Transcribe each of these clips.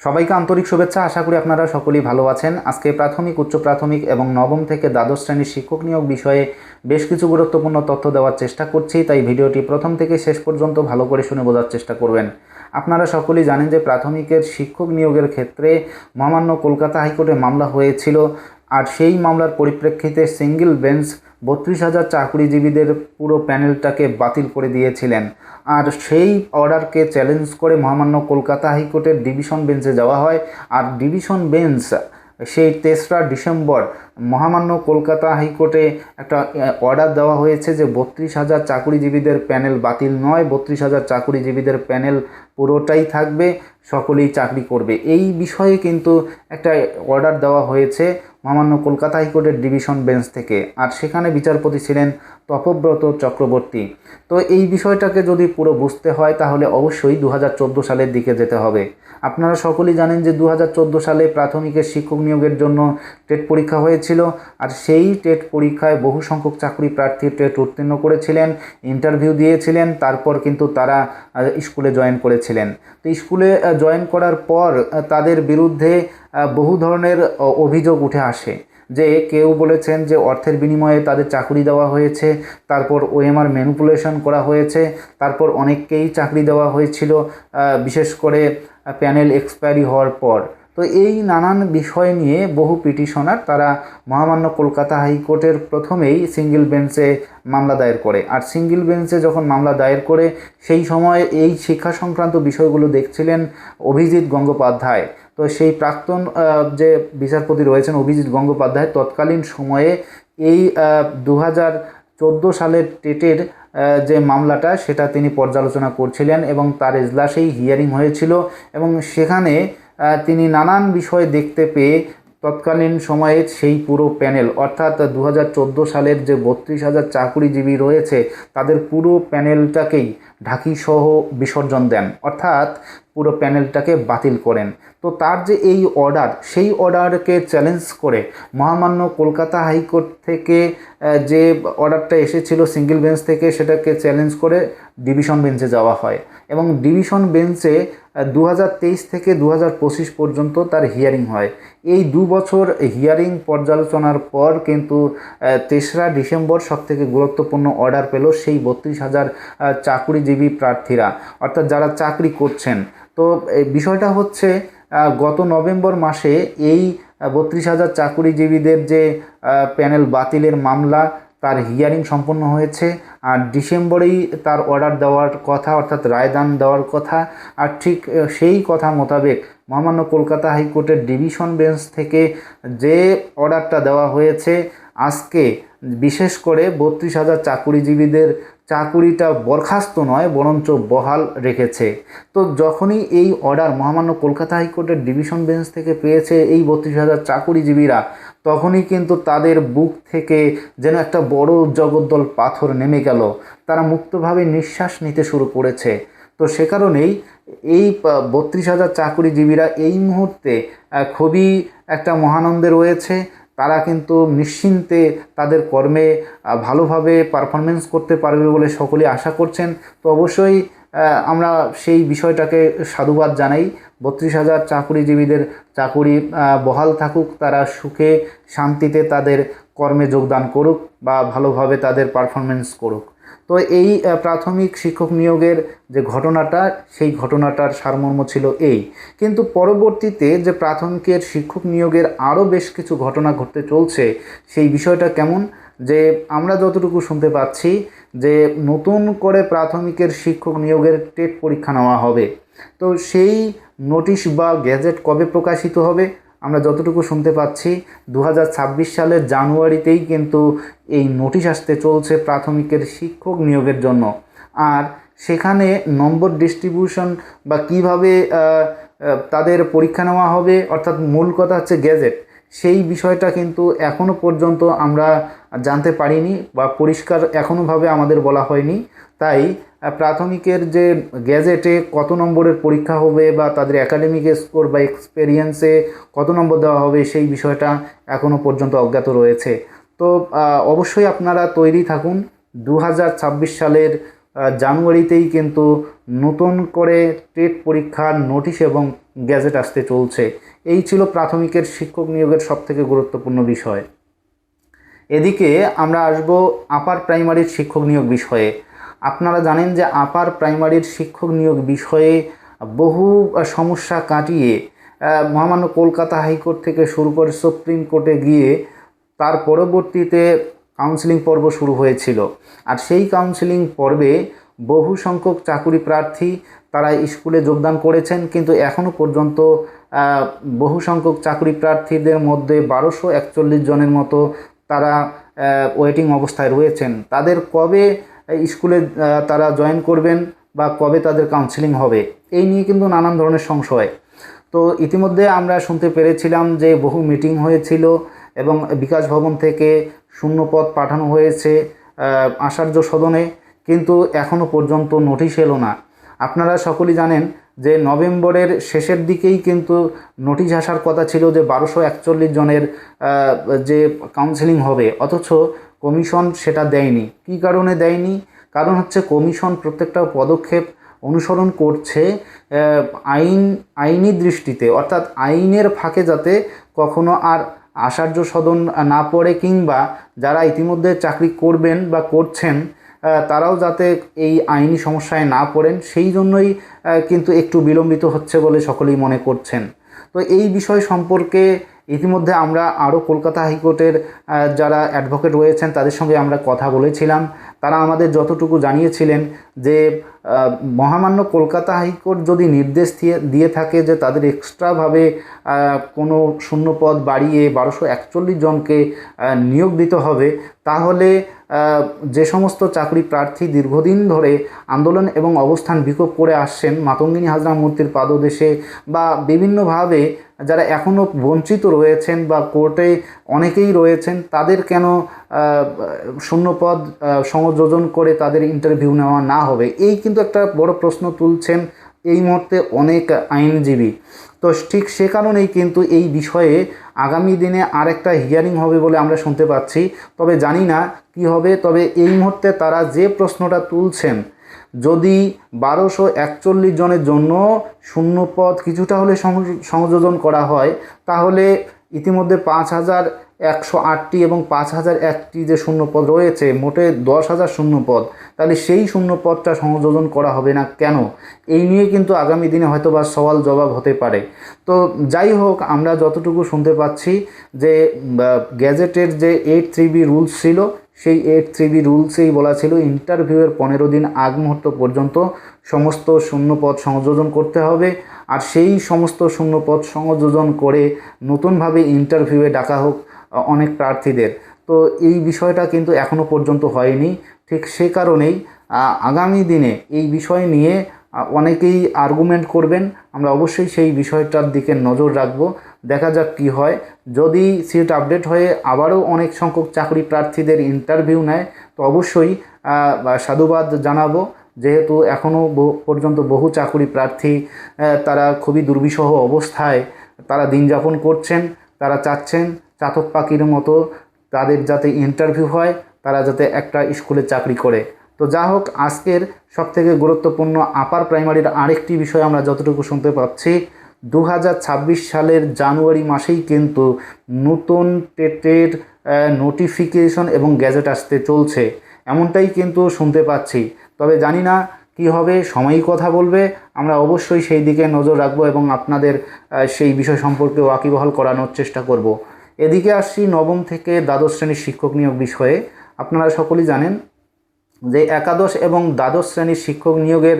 সবাইকে আন্তরিক শুভেচ্ছা। আশা করি আপনারা সকলেই ভালো আছেন। আজকে প্রাথমিক, উচ্চ প্রাথমিক এবং নবম থেকে দ্বাদশ শ্রেণির শিক্ষক নিয়োগ বিষয়ে বেশ কিছু গুরুত্বপূর্ণ তথ্য দেওয়ার চেষ্টা করছি, তাই ভিডিওটি প্রথম থেকে শেষ পর্যন্ত ভালো করে শুনে বোঝার চেষ্টা করবেন। আপনারা সকলেই জানেন যে প্রাথমিকের শিক্ষক নিয়োগের ক্ষেত্রে মহামান্য কলকাতা হাইকোর্টে মামলা হয়েছিল। আর সেই মামলার পরিপ্রেক্ষিতে সিঙ্গেল বেঞ্চ বত্রিশ হাজার চাকরিজীবীদের পুরো প্যানেলটাকে বাতিল করে দিয়েছিলেন। আর সেই অর্ডারকে চ্যালেঞ্জ করে মহামান্য কলকাতা হাইকোর্টের ডিভিশন বেঞ্চে যাওয়া হয়। আর ডিভিশন বেঞ্চ সেই তেসরা ডিসেম্বর মহামান্য কলকাতা হাইকোর্টে একটা অর্ডার দেওয়া হয়েছে যে বত্রিশ হাজার চাকুরিজীবীদের প্যানেল বাতিল নয়, বত্রিশ হাজার চাকুরিজীবীদের প্যানেল পুরোটাই থাকবে, সকলেই চাকরি করবে। এই বিষয়ে কিন্তু একটা অর্ডার দেওয়া হয়েছে মহামান্য কলকাতা হাইকোর্টের ডিভিশন বেঞ্চ থেকে। আর সেখানে বিচারপতি ছিলেন তপব্রত চক্রবর্তী। তো এই বিষয়টাকে যদি পুরো বুঝতে হয়, তাহলে অবশ্যই দু হাজার চোদ্দ সালের দিকে যেতে হবে। আপনারা সকলেই জানেন যে দু হাজার চোদ্দ সালে প্রাথমিকের শিক্ষক নিয়োগের জন্য টেট পরীক্ষা হয়েছিল আর সেই টেট পরীক্ষায় বহু সংখ্যক চাকরি প্রার্থী টেট উত্তীর্ণ করেছিলেন ইন্টারভিউ দিয়েছিলেন, তারপর কিন্তু তারা স্কুলে জয়েন করেছিলেন। তো স্কুলে জয়েন করার পর তাদের বিরুদ্ধে বহু ধরনের অভিযোগ উঠে আসে যে কেউ বলেছেন যে অর্থের বিনিময়ে তাদের চাকরি দেওয়া হয়েছে, তারপর ওএমআর ম্যানিপুলেশন করা হয়েছে, তারপর অনেককেই চাকরি দেওয়া হয়েছিল বিশেষ করে প্যানেল এক্সপায়ারি হওয়ার পর। তো এই নানান বিষয় নিয়ে বহু পিটিশনার তারা মহামান্য কলকাতা হাইকোর্টের প্রথমেই সিঙ্গেল বেঞ্চে মামলা দায়ের করে। আর সিঙ্গেল বেঞ্চে যখন মামলা দায়ের করে, সেই সময় এই শিক্ষা সংক্রান্ত বিষয়গুলো দেখছিলেন অভিজিৎ গঙ্গোপাধ্যায়। তো সেই প্রাক্তন যে বিচারপতি রয়েছেন অভিজিৎ গঙ্গোপাধ্যায় তৎকালীন সময়ে এই দু চোদ্দ সালের টেটের যে মামলাটা, সেটা তিনি পর্যালোচনা করছিলেন এবং তার এজলাসেই হিয়ারিং হয়েছিল এবং সেখানে তিনি নানান বিষয় দেখতে পেয়ে তৎকালীন সময়ে সেই পুরো প্যানেল, অর্থাৎ দু হাজার চোদ্দ সালের যে বত্রিশ হাজার চাকুরিজীবী রয়েছে, তাদের পুরো প্যানেলটাকেই ঢাকিসহ বিসর্জন দেন, অর্থাৎ পুরো প্যানেলটাকে বাতিল করেন। তো তার যে এই অর্ডার, সেই অর্ডারকে চ্যালেঞ্জ করে মহামান্য কলকাতা হাইকোর্ট থেকে যে অর্ডারটা এসেছিল সিঙ্গেল বেঞ্চ থেকে, সেটাকে চ্যালেঞ্জ করে ডিভিশন বেঞ্চে যাওয়া হয়। এবং ডিভিশন বেঞ্চে দু হাজার তেইশ থেকে দু হাজার পঁচিশ পর্যন্ত তার হিয়ারিং হয়। এই দু বছর হিয়ারিং পর্যালোচনার পর কিন্তু তেসরা ডিসেম্বর সবথেকে গুরুত্বপূর্ণ অর্ডার পেল সেই বত্রিশ হাজার চাকুরিজীবী প্রার্থীরা, অর্থাৎ যারা চাকরি করছেন। তো বিষয়টা হচ্ছে গত নভেম্বর মাসে এই বত্রিশ হাজার চাকুরিজীবীদের যে প্যানেল বাতিলের মামলা তার হিয়ারিং সম্পন্ন হয়েছে। আর ডিসেম্বরেই তার অর্ডার দেওয়ার কথা, অর্থাৎ রায়দান দেওয়ার কথা। আর ঠিক সেই কথা মোতাবেক মহামান্য কলকাতা হাইকোর্টের ডিভিশন বেঞ্চ থেকে যে অর্ডারটা দেওয়া হয়েছে, আজকে বিশেষ করে বত্রিশ হাজার চাকুরিজীবীদের, চাকুরিটা বরখাস্ত নয়, বরঞ্চ বহাল রেখেছে। তো যখনই এই অর্ডার মহামান্য কলকাতা হাইকোর্টের ডিভিশন বেঞ্চ থেকে পেয়েছে এই বত্রিশ হাজার চাকুরিজীবীরা তখনই কিন্তু তাদের বুক থেকে যেন একটা বড় জগদ্দল পাথর নেমে গেল। তারা মুক্তভাবে নিঃশ্বাস নিতে শুরু করেছে। তো সে কারণেই এই বত্রিশ হাজার চাকুরিজীবীরা এই মুহূর্তে খুবই একটা মহানন্দে রয়েছে। তারা কিন্তু নিশ্চিন্তে তাদের কর্মে ভালোভাবে পারফরমেন্স করতে পারবে বলে সকলে আশা করছেন। তো অবশ্যই আমরা সেই বিষয়টাকে সাধুবাদ জানাই। বত্রিশ হাজার চাকুরিজীবীদের চাকুরি বহাল থাকুক, তারা সুখে, শান্তিতে তাদের কর্মে যোগদান করুক বা ভালোভাবে তাদের পারফরমেন্স করুক। তো এই প্রাথমিক শিক্ষক নিয়োগের যে ঘটনাটা, সেই ঘটনাটার সারমর্ম ছিল এই। কিন্তু পরবর্তীতে যে প্রাথমিকের শিক্ষক নিয়োগের আরও বেশ কিছু ঘটনা ঘটতে চলছে, সেই বিষয়টা কেমন? যে আমরা যতটুকু শুনতে পাচ্ছি যে নতুন করে প্রাথমিকের শিক্ষক নিয়োগের টেট পরীক্ষা নেওয়া হবে। তো সেই নোটিশ বা গ্যাজেট কবে প্রকাশিত হবে, আমরা যতটুকু শুনতে পাচ্ছি দু হাজার ছাব্বিশ সালের জানুয়ারিতেই কিন্তু এই নোটিশ আসতে চলছে প্রাথমিকের শিক্ষক নিয়োগের জন্য। আর সেখানে নম্বর ডিস্ট্রিবিউশন বা কীভাবে তাদের পরীক্ষা নেওয়া হবে, অর্থাৎ মূল কথা হচ্ছে গ্যাজেট। সেই বিষয়টা কিন্তু এখনও পর্যন্ত আমরা জানতে পারিনি বা পরিষ্কার এখনোভাবে আমাদের বলা হয়নি। তাই প্রাথমিকের যে গ্যাজেটে কত নম্বরের পরীক্ষা হবে বা তাদের একাডেমিক স্কোর বা এক্সপেরিয়েন্সে কত নম্বর দেওয়া হবে সেই বিষয়টা এখনও পর্যন্ত অজ্ঞাত রয়েছে। তো অবশ্যই আপনারা তৈরি থাকুন। দু হাজার ছাব্বিশ সালের জানুয়ারিতেই কিন্তু নতুন করে টেট পরীক্ষার নোটিশ এবং গ্যাজেট আসতে চলছে। এই ছিল প্রাথমিকের শিক্ষক নিয়োগের সবথেকে গুরুত্বপূর্ণ বিষয়। এদিকে আমরা আসব আপার প্রাইমারির শিক্ষক নিয়োগ বিষয়ে। আপনারা জানেন যে আপার প্রাইমারির শিক্ষক নিয়োগ বিষয়ে বহু সমস্যা কাটিয়ে মহামান্য কলকাতা হাইকোর্ট থেকে শুরু করে সুপ্রিম কোর্টে গিয়ে তার পরবর্তীতে কাউন্সিলিং পর্ব শুরু হয়েছিল। আর সেই কাউন্সিলিং পর্বে বহু সংখ্যক চাকুরি প্রার্থী তারা স্কুলে যোগদান করেছেন, কিন্তু এখনও পর্যন্ত বহু সংখ্যক চাকরি প্রার্থীদের মধ্যে বারোশো একচল্লিশ জনের মতো তারা ওয়েটিং অবস্থায় রয়েছেন। তাদের কবে স্কুলে তারা জয়েন করবেন বা কবে তাদের কাউন্সিলিং হবে, এই নিয়ে কিন্তু নানান ধরনের সংশয়। তো ইতিমধ্যে আমরা শুনতে পেরেছিলাম যে বহু মিটিং হয়েছিল এবং বিকাশ ভবন থেকে শূন্য পদ পাঠানো হয়েছে আচার্য সদনে, কিন্তু এখনও পর্যন্ত নোটিশ এলো না। আপনারা সকলেই জানেন যে নভেম্বরের শেষের দিকেই কিন্তু নোটিশ আসার কথা ছিল যে বারোশো একচল্লিশ জনের যে কাউন্সিলিং হবে। অথচ কমিশন সেটা দেয়নি। কী কারণে দেয়নি? কারণ হচ্ছে কমিশন প্রত্যেকটা পদক্ষেপ অনুসরণ করছে আইন, আইনি দৃষ্টিতে। অর্থাৎ আইনের ফাঁকে যাতে কখনো আর আচার্য সদন না পড়ে কিংবা যারা ইতিমধ্যে চাকরি করবেন বা করছেন তারাও যাতে এই আইনি সমস্যায় না পড়েন, সেই জন্যই কিন্তু একটু বিলম্বিত হচ্ছে বলে সকলেই মনে করছেন। তো এই বিষয় সম্পর্কে ইতিমধ্যে আমরা আরও কলকাতা হাইকোর্টের যারা অ্যাডভোকেট রয়েছেন, তাদের সঙ্গে আমরা কথা বলেছিলাম। তারা আমাদের যতটুকু জানিয়েছিলেন যে মহামান্য কলকাতা হাইকোর্ট যদি নির্দেশ দিয়ে দিয়ে থাকে যে তাদের এক্সট্রাভাবে কোনো শূন্যপদ বাড়িয়ে বারোশো একচল্লিশ জনকে নিয়োগ দিতে হবে তাহলে যে সমস্ত চাকরি প্রার্থী দীর্ঘদিন ধরে আন্দোলন এবং অবস্থান বিক্ষোভ করে আসছেন মাতঙ্গিনী হাজরা মূর্তির পাদদেশে বা বিভিন্নভাবে যারা এখনও বঞ্চিত রয়েছেন বা কোর্টে অনেকেই রয়েছেন তাদের কেন শূন্যপদ আহ, সংযোজন করে তাদের ইন্টারভিউ নেওয়া না হবে। এই কিন্তু একটা বড় প্রশ্ন তুলছেন এই মুহূর্তে অনেক আইনজীবী। তো ঠিক সে কারণেই কিন্তু এই বিষয়ে আগামী দিনে আরেকটা হিয়ারিং হবে বলে আমরা শুনতে পাচ্ছি। তবে জানি না কি হবে, তবে এই মুহূর্তে তারা যে প্রশ্নটা তুলছেন, যদি বারোশো একচল্লিশ জনের জন্য শূন্যপদ কিছুটা হলে সংযোজন করা হয়, তাহলে ইতিমধ্যে পাঁচ হাজার একশো আটটি এবং পাঁচ হাজার একটি যে শূন্যপদ রয়েছে, মোটে দশ হাজার শূন্যপদ। তাহলে সেই শূন্যপদটা সংযোজন করা হবে না কেন? এই নিয়ে কিন্তু আগামী দিনে হয়তো বা সওয়াল জবাব হতে পারে। তো যাই হোক, আমরা যতটুকু শুনতে পাচ্ছি যে গ্যাজেটের যে এইট থ্রি বি রুলস ছিল, সেই এইট থ্রি বি রুলসেই বলা ছিল ইন্টারভিউয়ের পনেরো দিন আগ মুহূর্ত পর্যন্ত সমস্ত শূন্যপদ সংযোজন করতে হবে। আর সেই সমস্ত শূন্যপদ সংযোজন করে নতুনভাবে ইন্টারভিউয়ে ডাকা হোক অনেক প্রার্থীদের। তো এই বিষয়টা কিন্তু এখনও পর্যন্ত হয়নি। ঠিক সে কারণেই আগামী দিনে এই বিষয় নিয়ে অনেকেই আর্গুমেন্ট করবেন। আমরা অবশ্যই সেই বিষয়টার দিকে নজর রাখব। দেখা যাক কী হয়। যদি সিট আপডেট হয়ে আবারও অনেক সংখ্যক চাকরি প্রার্থীদের ইন্টারভিউ নেয়, তো অবশ্যই সাধুবাদ জানাব। যেহেতু এখনও পর্যন্ত বহু চাকরি প্রার্থী তারা খুবই দুর্বিষহ অবস্থায়, তারা দিন যাপন করছেন, তারা চাচ্ছেন চাতক পাখির মতো তাদের যাতে ইন্টারভিউ হয়, তারা যাতে একটা স্কুলে চাকরি করে। তো যা হোক, আজকের সবথেকে গুরুত্বপূর্ণ আপার প্রাইমারির আরেকটি বিষয় আমরা যতটুকু শুনতে পাচ্ছি দু হাজার ছাব্বিশ সালের জানুয়ারি মাসেই কিন্তু নতুন টেটের নোটিফিকেশন এবং গ্যাজেট আসতে চলছে। এমনটাই কিন্তু শুনতে পাচ্ছি। তবে জানি না কি হবে, সময়ই কথা বলবে। আমরা অবশ্যই সেই দিকে নজর রাখব এবং আপনাদের সেই বিষয় সম্পর্কে ওয়াকিবহাল করানোর চেষ্টা করব। এদিকে আসছি নবম থেকে দ্বাদশ শ্রেণির শিক্ষক নিয়োগ বিষয়ে। আপনারা সকলেই জানেন যে একাদশ এবং দ্বাদশ শ্রেণির শিক্ষক নিয়োগের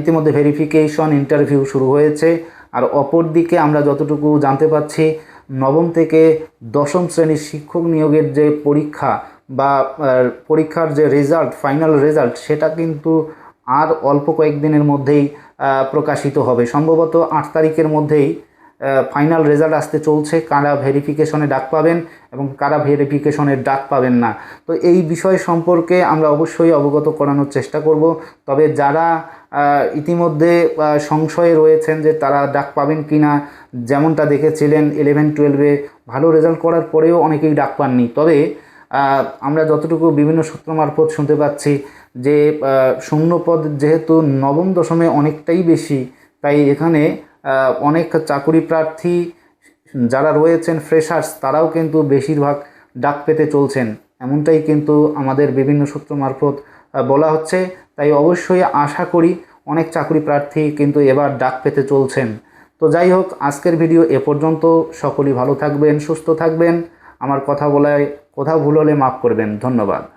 ইতিমধ্যে ভেরিফিকেশন ইন্টারভিউ শুরু হয়েছে। আর অপর দিকে আমরা যতটুকু জানতে পাচ্ছি নবম থেকে দশম শ্রেণির শিক্ষক নিয়োগের যে পরীক্ষা বা পরীক্ষার যে রেজাল্ট ফাইনাল রেজাল্ট সেটা কিন্তু আর অল্প কয়েকদিনের মধ্যেই প্রকাশিত হবে। সম্ভবত আট তারিখের মধ্যেই ফাইনাল রেজাল্ট আসতে চলছে। কারা ভেরিফিকেশনে ডাক পাবেন এবং কারা ভেরিফিকেশনের ডাক পাবেন না। তো এই বিষয় সম্পর্কে আমরা অবশ্যই অবগত করানোর চেষ্টা করব। তবে যারা ইতিমধ্যে সংশয়ে রয়েছেন যে তারা ডাক পাবেন কি না যেমনটা দেখেছিলেন ইলেভেন টুয়েলভে ভালো রেজাল্ট করার পরেও অনেকেই ডাক পাননি। তবে আমরা যতটুকু বিভিন্ন সূত্র মারফত শুনতে পাচ্ছি যে শূন্যপদ যেহেতু নবম দশমে অনেকটাই বেশি, তাই এখানে অনেক চাকুরি প্রার্থী যারা রয়েছেন ফ্রেশার্স তারাও কিন্তু বেশিরভাগ ডাক পেতে চলছেন। এমনটাই কিন্তু আমাদের বিভিন্ন সূত্র মারফত বলা হচ্ছে। তাই অবশ্যই আশা করি অনেক চাকরি প্রার্থী কিন্তু এবার ডাক পেতে চলছেন। তো যাই হোক, আজকের ভিডিও এ পর্যন্ত। সকলেই ভালো থাকবেন, সুস্থ থাকবেন। আমার কথা বলায় কোথাও ভুল হলে মাফ করবেন। ধন্যবাদ।